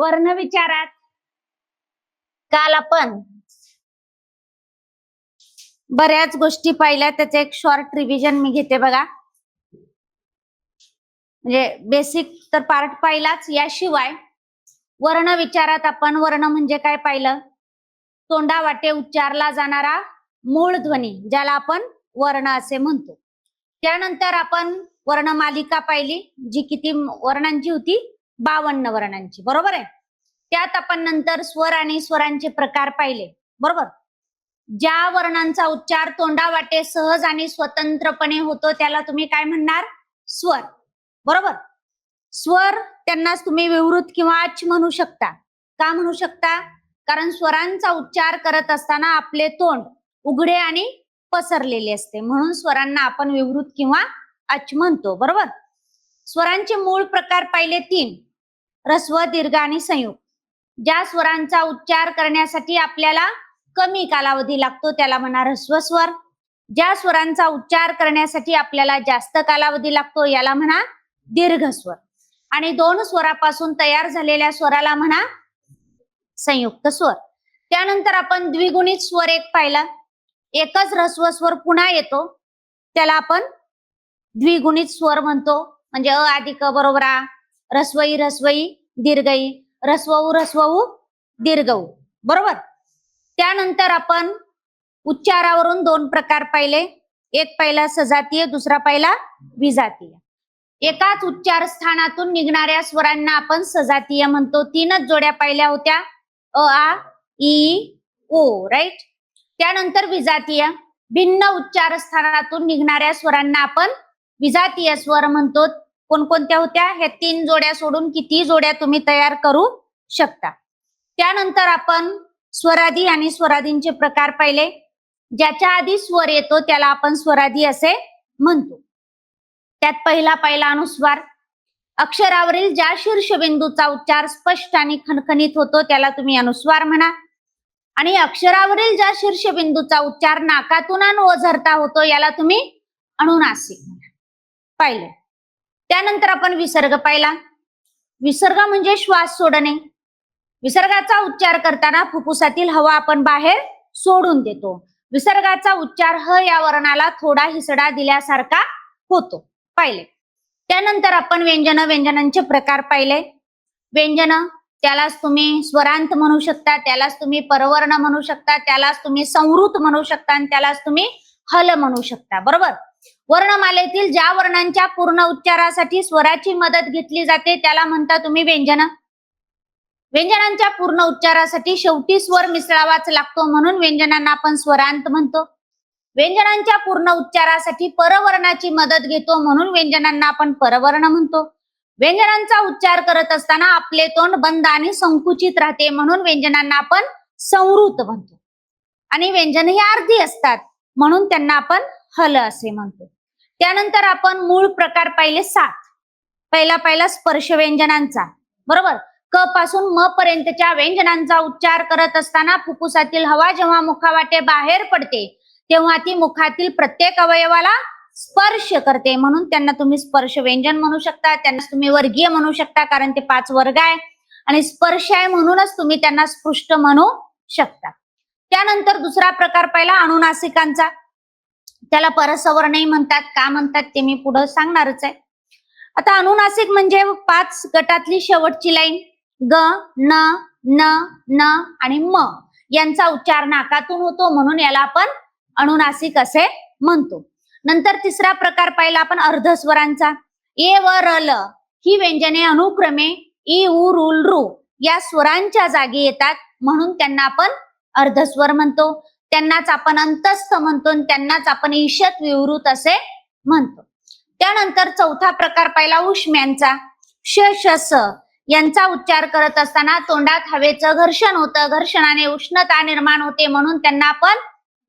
वर्ण विचारात. काल आपण बऱ्याच गोष्टी पाहिल्या त्याचं एक शॉर्ट रिव्हिजन मी घेते बघा. म्हणजे बेसिक तर पार्ट पाहिलाच याशिवाय वर्ण विचारात आपण वर्ण म्हणजे काय पाहिलं? तोंडा वाटे उच्चारला जाणारा मूळ ध्वनी ज्याला आपण वर्ण असे म्हणतो. त्यानंतर आपण वर्णमालिका पाहिली जी किती वर्णांची होती? बावन्न वर्णांची. बरोबर आहे? त्यात आपण नंतर स्वर आणि स्वरांचे प्रकार पाहिले. बरोबर? ज्या वर्णांचा उच्चार तोंडावाटे सहज आणि स्वतंत्रपणे होतो त्याला तुम्ही काय म्हणणार? स्वर. बरोबर? स्वर त्यांना तुम्ही विवृत किंवा अच म्हणू शकता. का म्हणू शकता? कारण स्वरांचा उच्चार करत असताना आपले तोंड उघडे आणि पसरलेले असते. म्हणून स्वरांना आपण विवृत किंवा अच म्हणतो. बरोबर? स्वरांचे मूळ प्रकार पाहिले तीन. ह्रस्व दीर्घ आणि संयुक्त ज्या स्वरांचा उच्चार करण्यासाठी आपल्याला कमी कालावधी लागतो त्याला म्हणा ह्रस्व स्वर. ज्या स्वरांचा उच्चार करण्यासाठी आपल्याला जास्त कालावधी लागतो याला म्हणा दीर्घ स्वर. आणि दोन स्वरापासून तयार झालेल्या स्वराला म्हणा संयुक्त स्वर. त्यानंतर आपण द्विगुणित स्वर एक पाहिला. एकच ह्रस्व स्वर पुन्हा येतो. त्याला आपण द्विगुणित स्वर म्हणतो. म्हणजे अ अधिक अ बरोबर आ रस्वई रस्वई दीर्घई रस्वऊ रस्वऊ दीर्घऊ. बरोबर? त्यानंतर आपण उच्चारावरून दोन प्रकार पाहिले. एक पहिला सजातीय दुसरा पहिला विजातीय. एकाच उच्चार स्थानातून निघणाऱ्या स्वरांना आपण सजातीय म्हणतो. तीनच जोड्या पाहिल्या होत्या. अ आ इ ओ राईट त्यानंतर विजातीय. भिन्न उच्चार स्थानातून निघणाऱ्या स्वरांना आपण विजातीय स्वर म्हणतो. कोणकोणत्या होत्या? ह्या तीन जोड्या सोडून किती जोड्या तुम्ही तयार करू शकता? त्यानंतर आपण स्वराधी आणि स्वराधींचे प्रकार पाहिले. ज्याच्या आधी स्वर येतो त्याला आपण स्वरादी असे म्हणतो. त्यात पहिला पहिला अनुस्वार. अक्षरावरील ज्या शीर्षबिंदूचा उच्चार स्पष्ट आणि खणखणीत होतो त्याला तुम्ही अनुस्वार म्हणा. आणि अक्षरावरील ज्या शीर्षबिंदूचा उच्चार नाकातून आणि ओझरता होतो याला तुम्ही अनुनासिक म्हणा. पाहिले. त्यानंतर आपण विसर्ग पाहिला. विसर्ग म्हणजे श्वास सोडणे. विसर्गाचा उच्चार करताना फुफ्फुसातील हवा आपण बाहेर सोडून देतो. विसर्गाचा उच्चार ह या वर्णाला थोडा हिसडा दिल्यासारखा होतो. पाहिले. त्यानंतर आपण व्यंजन व्यंजनांचे प्रकार पाहिले. व्यंजन त्यालाच तुम्ही स्वरांत म्हणू शकता त्यालाच तुम्ही परवर्ण म्हणू शकता त्यालाच तुम्ही संवृत म्हणू शकता आणि त्यालाच तुम्ही हल म्हणू शकता. बरोबर? वर्णमालेतील ज्या वर्णांच्या पूर्ण उच्चारासाठी स्वराची मदत घेतली जाते त्याला म्हणता तुम्ही व्यंजन. व्यंजनांच्या पूर्ण उच्चारासाठी शेवटी स्वर मिसळावाच लागतो म्हणून व्यंजनांना आपण स्वरांत म्हणतो. व्यंजनांच्या पूर्ण उच्चारासाठी परवर्णाची मदत घेतो म्हणून व्यंजनांना आपण परवर्ण म्हणतो. व्यंजनांचा उच्चार करत असताना आपले तोंड बंद आणि संकुचित राहते म्हणून व्यंजनांना आपण संवृत म्हणतो. आणि व्यंजन ही अर्धी असतात म्हणून त्यांना आपण हल असे म्हणतो. त्यानंतर आपण मूळ प्रकार पाहिले सात. पहिला पहिला स्पर्श व्यंजनांचा. बरोबर? क पासून म पर्यंतच्या व्यंजनांचा उच्चार करत असताना फुफ्फुसातील हवा जेव्हा मुखावाटे बाहेर पडते तेव्हा ती मुखातील प्रत्येक अवयवाला स्पर्श करते. म्हणून त्यांना तुम्ही स्पर्श व्यंजन म्हणू शकता त्यांना तुम्ही वर्गीय म्हणू शकता कारण ते पाच वर्ग आहे. आणि स्पर्श आहे म्हणूनच तुम्ही त्यांना स्पृष्ट म्हणू शकता. त्यानंतर दुसरा प्रकार पाहिला अनुनासिकांचा त्याला परसवर्णही म्हणतात का म्हणतात ते मी पुढे सांगणारच आहे. आता अनुनासिक म्हणजे पाच गटातली शेवटची लाईन. ग न न न आणि म यांचा उच्चार नाकातून होतो म्हणून याला आपण अनुनासिक असे म्हणतो. नंतर तिसरा प्रकार पाहिला आपण अर्धस्वरांचा. ए व र ल ही व्यंजने अनुक्रमे इ उ रुल रु या स्वरांच्या जागी येतात म्हणून त्यांना आपण अर्धस्वर म्हणतो. त्यांनाच आपण अंतस्थ म्हणतो त्यांनाच आपण ईशत विवृत असे म्हणतो. त्यानंतर चौथा प्रकार पाहिला उष्म्यांचा श श यांचा उच्चार करत असताना तोंडात हवेचं घर्षण होतं. घर्षणाने उष्णता निर्माण होते म्हणून त्यांना आपण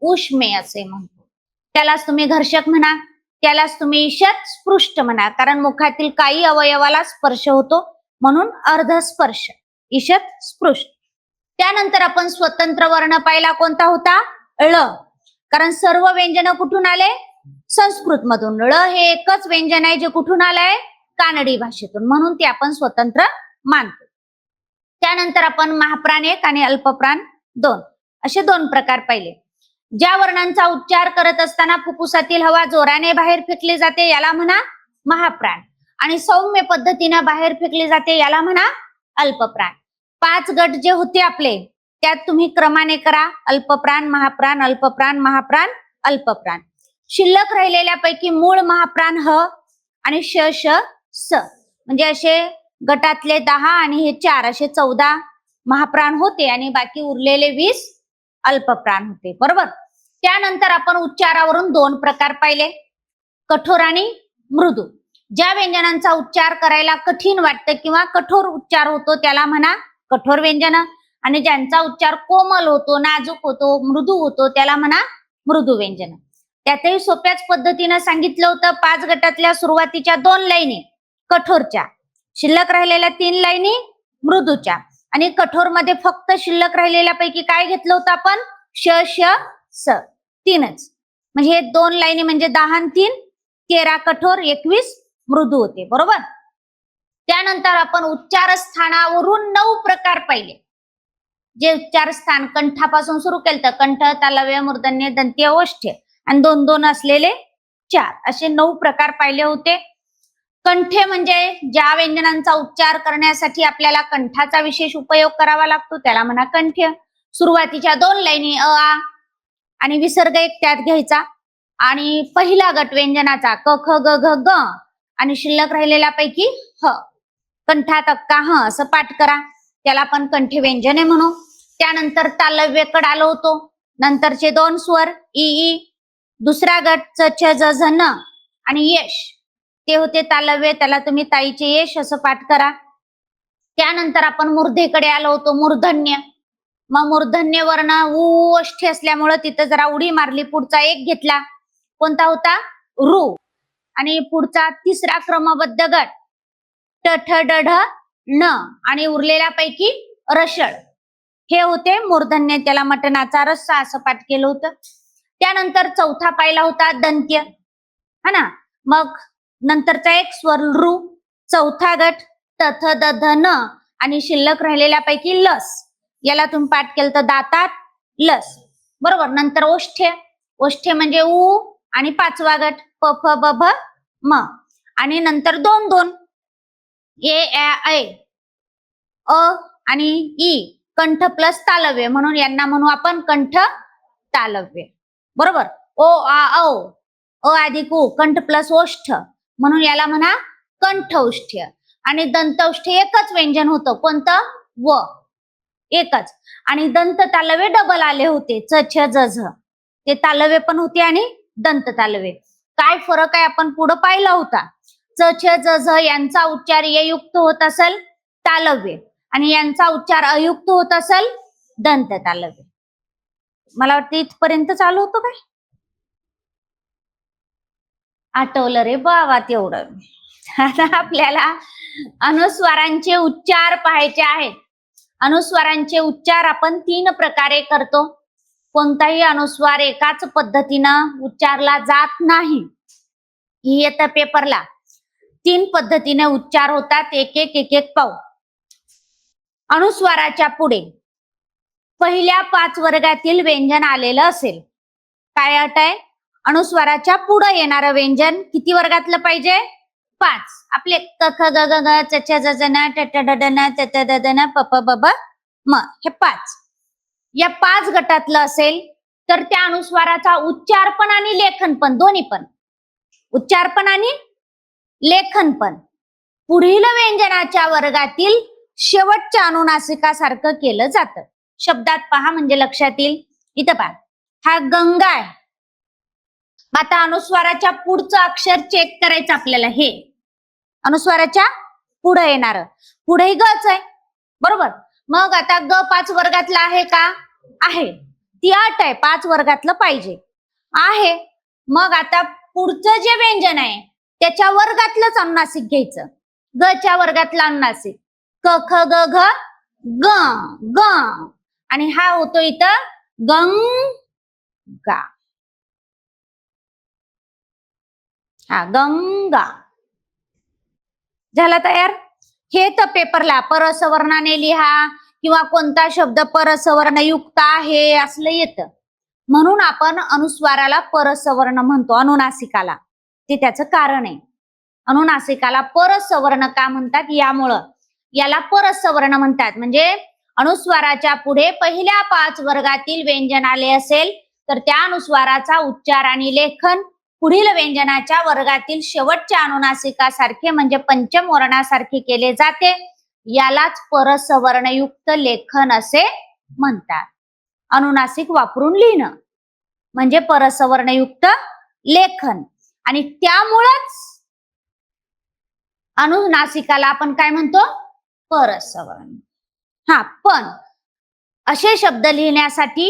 उष्मे असे म्हणतो. त्यालाच तुम्ही घर्षक म्हणा. त्यालाच तुम्ही ईशत स्पृष्ट म्हणा. कारण मुखातील काही अवयवाला स्पर्श होतो म्हणून अर्धस्पर्श. ईशत स्पृष्ट. त्यानंतर आपण स्वतंत्र वर्ण पाहिला कोणता होता? ळ. कारण सर्व व्यंजन कुठून आले? संस्कृत मधून ळ हे एकच व्यंजन आहे जे कुठून आलंय? कानडी भाषेतून. म्हणून ते आपण स्वतंत्र मानतो. त्यानंतर आपण महाप्राण एक आणि अल्पप्राण दोन. असे दोन प्रकार पाहिले. ज्या वर्णांचा उच्चार करत असताना फुफ्फुसातील हवा जोराने बाहेर फेकली जाते याला म्हणा महाप्राण. आणि सौम्य पद्धतीनं बाहेर फेकली जाते याला म्हणा अल्पप्राण. पाच गट जे होते आपले त्यात तुम्ही क्रमाने करा अल्पप्राण महाप्राण अल्पप्राण महाप्राण अल्पप्राण. शिल्लक राहिलेल्यापैकी मूळ महाप्राण ह आणि श श स. म्हणजे असे गटातले दहा आणि हे चार असे चौदा महाप्राण होते आणि बाकी उरलेले वीस अल्पप्राण होते. बरोबर? त्यानंतर आपण उच्चारावरून दोन प्रकार पाहिले. कठोर आणि मृदू. ज्या व्यंजनांचा उच्चार करायला कठीण वाटतं किंवा कठोर उच्चार होतो त्याला म्हणा कठोर व्यंजन. आणि ज्यांचा उच्चार कोमल होतो नाजूक होतो मृदू होतो त्याला म्हणा मृदू व्यंजन. त्यातही सोप्याच पद्धतीनं सांगितलं होतं पाच गटातल्या सुरुवातीच्या दोन लाईनी कठोरच्या. शिल्लक राहिलेल्या तीन लाईनी मृदूच्या. आणि कठोरमध्ये फक्त शिल्लक राहिलेल्या पैकी काय घेतलं होतं आपण? श श स. तीनच. म्हणजे हे दोन लाईनी म्हणजे दहा तीन. तेरा कठोर एकवीस मृदू होते. बरोबर? त्यानंतर आपण उच्चारस्थानावरून नऊ प्रकार पाहिले. जे उच्चार स्थान कंठापासून सुरू केलं तर कंठ तालव्य मूर्धन्य दंत्य ओष्ठ्य आणि दोन दोन असलेले चार असे नऊ प्रकार पाहिले होते. कंठे म्हणजे ज्या व्यंजनांचा उच्चार करण्यासाठी आपल्याला कंठाचा विशेष उपयोग करावा लागतो त्याला म्हणा कंठ्य सुरुवातीच्या दोन लाईनी अ आ आणि विसर्ग एक त्यात घ्यायचा. आणि पहिला गट व्यंजनाचा क ख ग घ ग आणि शिल्लक राहिलेल्या पैकी ह. कंठात अक्का ह असं पाठ करा. त्याला आपण कंठी व्यंजने म्हणू त्यानंतर तालव्यकड आलो होतो. नंतरचे दोन स्वर ई ई. दुसरा गट च छ ज झ न. आणि यश. ते होते तालव्य त्याला तुम्ही ताईचे यश असं पाठ करा. त्यानंतर आपण मूर्धेकडे आलो होतो मूर्धन्य. मग मूर्धन्य वर्ण उ ओष्ठी असल्यामुळं तिथं जरा उडी मारली पुढचा एक घेतला. कोणता होता? रू. आणि पुढचा तिसरा क्रमबद्ध गट. ट ठ न आणि उरलेल्या पैकी हे होते मूर्धन्य. त्याला मटणाचा रस्सा असं पाठ केलं होतं. त्यानंतर चौथा पाहिला होता दंत्य. हा ना? मग नंतरचा एक स्वर चौथा गट तथ दध न आणि शिल्लक राहिलेल्या पैकी लस. याला तुम्ही पाठ केलं तर दातात लस. बरोबर? नंतर ओष्ठ्य. ओष्ठ्य म्हणजे उ आणि पाचवा गट. प फ ब भ म. आणि नंतर दोन दोन. ए ऐ अ आणि ई कंठ प्लस तालव्य म्हणून यांना म्हणू आपण कंठ तालव्य. बरोबर? ओ आ औ. अ अधिक उ कंठ प्लस ओष्ठ म्हणून याला म्हणा कंठौष्ठ्य आणि दंतौष्ठ्य एकच व्यंजन होतं. कोणतं? व. एकच. आणि दंत तालव्य डबल आले होते. च छ ज झ. ते तालव्य पण होते आणि दंत तालव्य. काय फरक आहे? आपण पुढं पाहिला होता. च छ ज झ यांचा उच्चार ययुक्त होत असेल तालव्य. आणि यांचा उच्चार अयुक्त होत असेल दंत तालव्य. मला वाटतं इथपर्यंत चालू होतं काय? आठवलं रे बाबा तेवढं. आता आपल्याला अनुस्वारांचे उच्चार पाहायचे आहेत. अनुस्वारांचे उच्चार आपण तीन प्रकारे करतो. कोणताही अनुस्वार एकाच पद्धतीनं उच्चारला जात नाही. ही येतं पेपरला तीन पद्धतीने उच्चार होतात. एक एक एक एक पाऊ अनुस्वाराच्या पुढे. पहिल्या पाच वर्गातील व्यंजन आलेलं असेल. काय अट आहे? अनुस्वाराच्या पुढे येणारं व्यंजन किती वर्गातलं पाहिजे? पाच. आपले कख ग ग ग च छ ज झ न ट ट ड ड न न प प ब ब म. हे पाच. या पाच गटातलं असेल तर त्या अनुस्वाराचा उच्चार पण आणि लेखन पण दोन्ही पण. उच्चार पण आणि लेखन पण. पुढील व्यंजनाच्या वर्गातील शेवटच्या अनुनासिकासारखं केलं जातं. शब्दात पहा म्हणजे लक्षात येईल इथं पहा. हा गंगा आहे. आता अनुस्वाराच्या पुढचं अक्षर चेक करायचं आपल्याला हे. अनुस्वाराच्या पुढे येणार. पुढे गच आहे. बरोबर? मग आता ग पाच वर्गातला आहे का? आहे. ती अट आहे. पाच वर्गातलं पाहिजे. आहे. मग आता पुढचं जे व्यंजन आहे त्याच्या वर्गातलंच अनुनासिक घ्यायचं. ग च्या वर्गातलं अनुनासिक. क ख ग घ ग ग. आणि हा होतो इथं गंगा. हा गंगा. झाला तयार? हे तर पेपरला परसवर्णाने लिहा किंवा कोणता शब्द परसवर्ण युक्त आहे असलं येतं. म्हणून आपण अनुस्वाराला परसवर्ण म्हणतो अनुनासिकाला. ते त्याचं कारण आहे. अनुनासिकाला परसवर्ण का म्हणतात? यामुळं. याला परसवर्ण म्हणतात. म्हणजे अनुस्वाराच्या पुढे पहिल्या पाच वर्गातील व्यंजन आले असेल तर त्या अनुस्वाराचा उच्चार आणि लेखन पुढील व्यंजनाच्या वर्गातील शेवटच्या अनुनासिकासारखे म्हणजे पंचम वर्णासारखे केले जाते. यालाच परसवर्णयुक्त लेखन असे म्हणतात. अनुनासिक वापरून लिहिणं. म्हणजे परसवर्णयुक्त लेखन. आणि त्यामुळंच अनुनासिकाला आपण काय म्हणतो? परसवर्ण. हा पण असे शब्द लिहिण्यासाठी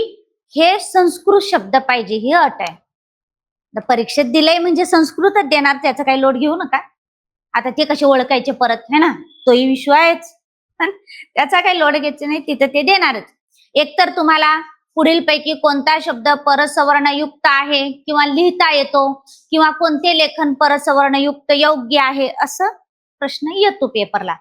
हे संस्कृत शब्द पाहिजे ही अट आहे. परीक्षेत दिलंय म्हणजे संस्कृतच देणार त्याचा काही लोड घेऊ नका. आता ते कसे ओळखायचे परत है ना? तोही विश्व आहेच. त्याचा काही लोड घ्यायचा नाही तिथं ते देणारच. एकतर तुम्हाला पुढील पैकी कोणता शब्द परसवर्णयुक्त आहे किंवा लिहिता येतो किंवा कोणते लेखन परसवर्णयुक्त योग्य आहे असं प्रश्न येतो पेपरला.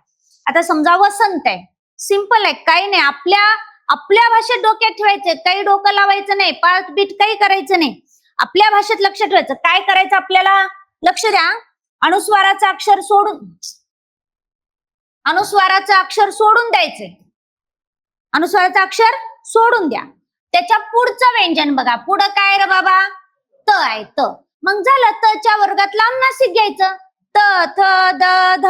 आता समजा वसंत आहे. सिंपल आहे काही नाही. आपल्या आपल्या भाषेत डोक्यात ठेवायचं. काही डोकं लावायचं नाही. पाच बीट काही करायचं नाही. आपल्या भाषेत लक्ष ठेवायचं. काय करायचं आपल्याला? लक्ष द्या. अनुस्वाराचं अक्षर सोडून अनुस्वाराचं अक्षर सोडून द्यायचंय. अनुस्वाराचं अक्षर सोडून द्या. त्याच्या पुढचं व्यंजन बघा. पुढं काय रे बाबा? त आहे त. मग झालं तच्या लांब नाशिक घ्यायचं. त थ द ध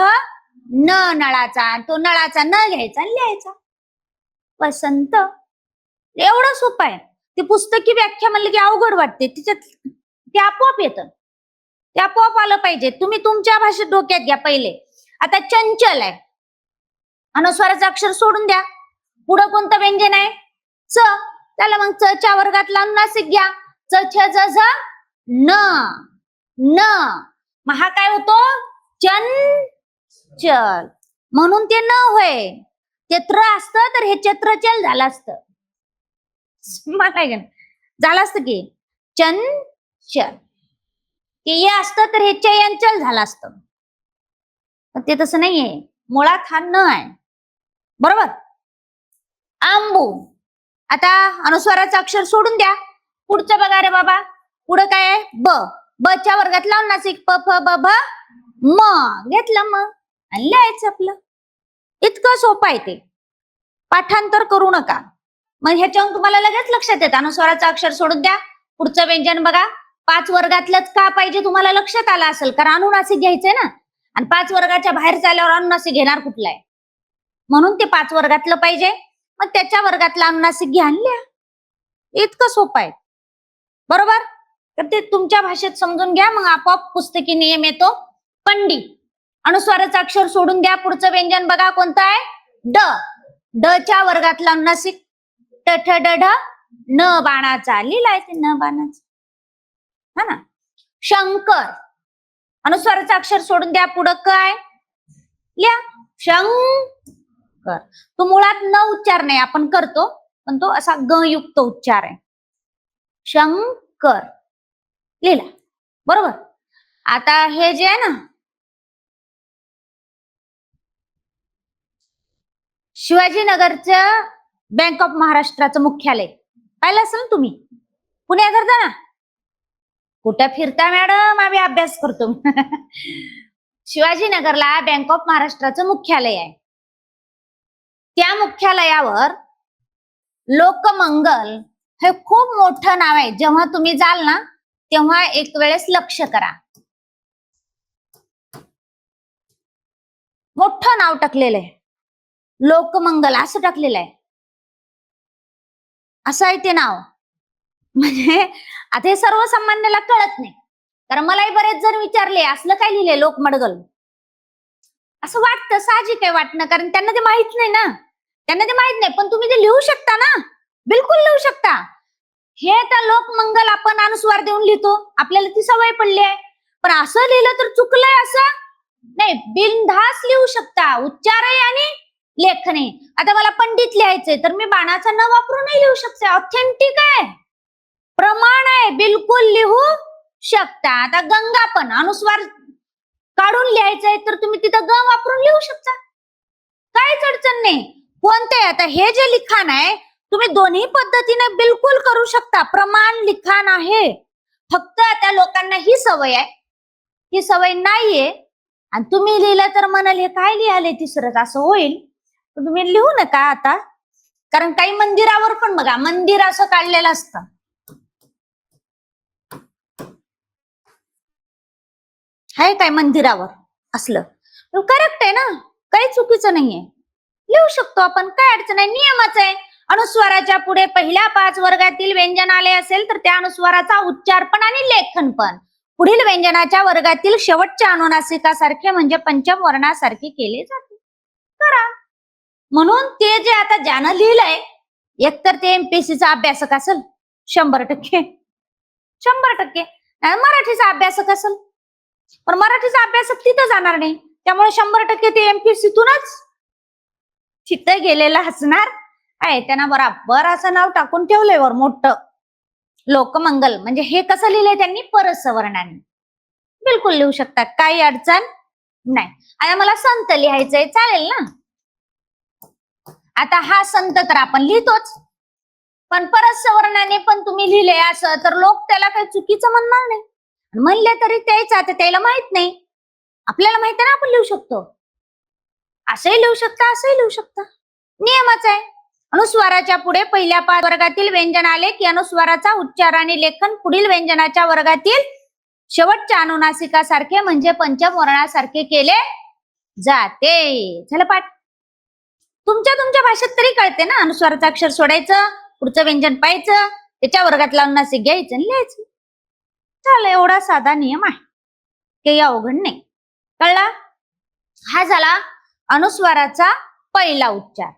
न नळाचा. तो नळाचा न घ्यायचा लिहायचा. वसंत. एवढं सोपं आहे. ती पुस्तकी व्याख्या म्हणलं की अवघड वाटते. तिच्यात ते आपोआप येतं. ते आपोआप आलं पाहिजे. तुम्ही तुमच्या भाषेत डोक्यात घ्या पहिले. आता चंचल आहे. अनुस्वाराचं अक्षर सोडून द्या. पुढं कोणतं व्यंजन आहे? च. त्याला मग चच्या वर्गात अनुनासिक घ्या. च छ ज झ न न. मग हा काय होतो? चंचल. म्हणून ते न होय. चित्र असत असतं तर हे चत्रचल झालं असतं. मला काय झालं असतं की? चंचल. ते ये असतं तर हे चयंचल झालं असतं. पण ते तसं नाहीये. मुळात हा न आहे. बरोबर? आंबू आता अनुस्वाराचं अक्षर सोडून द्या. पुढचं बघा रे बाबा. पुढं काय आहे? ब. बच्या वर्गात लावून नाशिक प फ ब भ म. घेतलं मग आणि लिहायचं आपलं. इतकं सोपं आहे ते. पाठांतर करू नका. मग ह्याच्यावर तुम्हाला लगेच लक्षात येतं. अनुस्वाराचं अक्षर सोडून द्या. पुढचं व्यंजन बघा. पाच वर्गातलंच का पाहिजे तुम्हाला लक्षात आलं असेल? कारण अनुनासिक घ्यायचंय ना. आणि पाच वर्गाच्या बाहेर चालल्यावर अनुनासिक घेणार कुठला आहे म्हणून ते पाच वर्गातलं पाहिजे. मग त्याच्या वर्गातला अनुनासिक घ्या लिहा. इतकं सोपं आहे. बरोबर? तर ते तुमच्या भाषेत समजून घ्या मग आपोआप पुस्तकी नियम येतो. पंडी. अनुस्वाराचं अक्षर सोडून द्या पुढचं व्यंजन बघा कोणतं आहे? ड. ड च्या वर्गातलं अनुनासिक. ट ठ ड ढ. न बाणाचा. लिहिलाय ते न बाणाचा. हा ना? शंकर. अनुस्वाराचं अक्षर सोडून द्या पुढं काय? लिहा. कर. तो मुळात न उच्चार नाही आपण करतो पण तो असा ग युक्त उच्चार आहे. शंकर. लिहिला. बरोबर? आता हे जे आहे ना शिवाजीनगरचं बँक ऑफ महाराष्ट्राचं मुख्यालय. पाहिलं असेल ना तुम्ही? पुण्या करता ना? कुठं फिरता मॅडम? आम्ही अभ्यास करतो. शिवाजीनगरला बँक ऑफ महाराष्ट्राचं मुख्यालय आहे. त्या मुख्यालयावर लोकमंगल हे खूप मोठं नाव आहे. जेव्हा तुम्ही जाल ना तेव्हा एक वेळेस लक्ष करा. मोठं नाव टाकलेलं आहे. लोकमंगल असं टाकलेलं आहे. असं आहे ते नाव. म्हणजे आता हे सर्वसामान्याला कळत नाही. कारण मलाही बरेच जण विचारले असलं काय लिहिलंय लोकमडगल असं वाटतं साहजिक आहे वाटणं कारण त्यांना ते माहीत नाही ना. त्यांना ते माहीत नाही पण तुम्ही ते लिहू शकता ना? बिलकुल लिहू शकता. हे तर लोकमंगल आपण अनुस्वार देऊन लिहितो. आपल्याला ती सवय पडली आहे. पण असं लिहिलं तर चुकलंय असं? नाही बिनधास लिहू शकता. उच्चार आहे आणि लेखन आहे आता मला पंडित लिहायचंय तर मी बाणाचा न वापरूनही लिहू शकते. ऑथेंटिक आहे. प्रमाण आहे. बिलकुल लिहू शकता. आता गंगा पण अनुस्वार काढून लिहायचंय तर तुम्ही तिथं ग वापरून लिहू शकता. काहीच अडचण नाही. कोणते आता हे जे लिखाण आहे तुम्ही दोन्ही पद्धतीने बिलकुल करू शकता. प्रमाण लिखाण आहे. फक्त आता लोकांना ही सवय आहे. ही सवय नाहीये. आणि तुम्ही लिहिलं तर म्हणाल हे काय लिहाले तिसरंच असं होईल? तुम्ही लिहू नका आता. कारण काही मंदिरावर पण बघा मंदिर असं काढलेलं असतं. आहे काय मंदिरावर? असलं. करेक्ट आहे ना? काही चुकीचं नाहीये. लिहू शकतो आपण. काय अडचण आहे? नियमच आहे. अनुस्वाराच्या पुढे पहिल्या पाच वर्गातील व्यंजन आले असेल तर त्या अनुस्वाराचा उच्चार पण आणि लेखन पण. पुढील व्यंजनाच्या वर्गातील शेवटच्या अनुनासिकासारखे म्हणजे पंचम वर्णासारखे केले जाते. करा. म्हणून ते जे आता ज्यानं लिहिलंय एकतर ते एमपीएससीचा अभ्यासक असेल शंभर टक्के. शंभर टक्के. मराठीचा अभ्यासक असेल. पण मराठीचा अभ्यासक तिथं जाणार नाही. त्यामुळे शंभर टक्के ते एमपीएससीतूनच चित्त गेलेला हसणार? आहे त्यांना बराबर असं नाव टाकून ठेवलंय वर मोठं. लोकमंगल म्हणजे हे कसं लिहिलंय त्यांनी? परसवर्णाने. बिलकुल लिहू शकतात काही अडचण नाही. आता मला संत लिहायचंय. चालेल ना? आता हा संत तर आपण लिहितोच. पण परसवर्णाने पण तुम्ही लिहिले असं तर लोक त्याला काही चुकीचं म्हणणार नाही. आणि म्हणले तरी तेच आता त्याला माहीत नाही. आपल्याला माहीत आहे ना आपण लिहू शकतो. असंही लिहू शकता असंही लिहू शकता. नियमच आहे. अनुस्वाराच्या पुढे पहिल्या पाच वर्गातील व्यंजन आले की अनुस्वाराचा उच्चार आणि लेखन पुढील व्यंजनाच्या वर्गातील शेवटच्या अनुनासिकासारखे म्हणजे पंचम वर्णासारखे केले जाते. झालं पाठ. तुमच्या तुमच्या भाषेत तरी कळते ना अनुस्वाराचं अक्षर सोडायचं पुढचं व्यंजन पाहायचं त्याच्या वर्गातला अनुनासिक घ्यायचं आणि लिहायचं. झालं एवढा साधा नियम आहे. काही अवघड नाही. कळला? हा झाला. अनुस्वाराचा पहिला उच्चार.